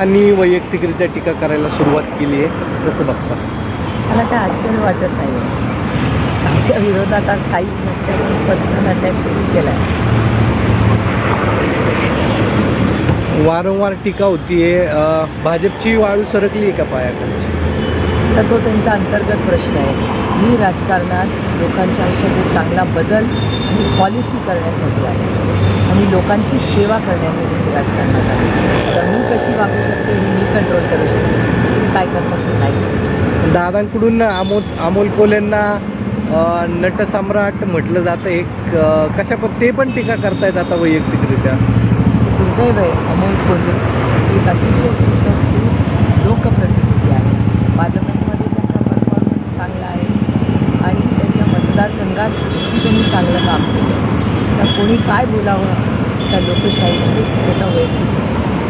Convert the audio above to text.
आणि वैयक्तिकरित्या टीका करायला सुरुवात केली आहे. कसं बघता? मला काय आश्चर्य वाटत नाही आमच्या विरोधात आज काहीच नसल्यामुळे पर्सनल अटॅक सुरू केला आहे वारंवार टीका होतीये. भाजपची वाळू सरकली आहे का पायाखालची? तर तो त्यांचा अंतर्गत प्रश्न आहे. मी राजकारणात लोकांच्या आयुष्यातील चांगला बदल आणि पॉलिसी करण्यासाठी आहे. आणि लोकांची सेवा करण्यासाठी मी राजकारणात आहे. तर मी कशी वागू शकते हे मी कंट्रोल करू शकते. दुसरे काय करतात हे नाही. करू शकत. दादांकडून अमोल अमोल कोलेंना नटसम्राट म्हटलं जातं एक कशा पण ते पण टीका करतायत आता वैयक्तिकरित्या. दुर्दैव आहे अमोल कोल्हे एक अतिशय सुसंस्कृत लोकप्रतिनिधी आहे पार्लमेंटमध्ये त्यांचा परफॉर्मन्स चांगला आहे आणि त्यांच्या क्षेत्रात त्यांनी चांगलं काम केलं? तर कोणी काय बोलावं? त्या लोकशाहीमध्ये त्याचा वैयक्तिक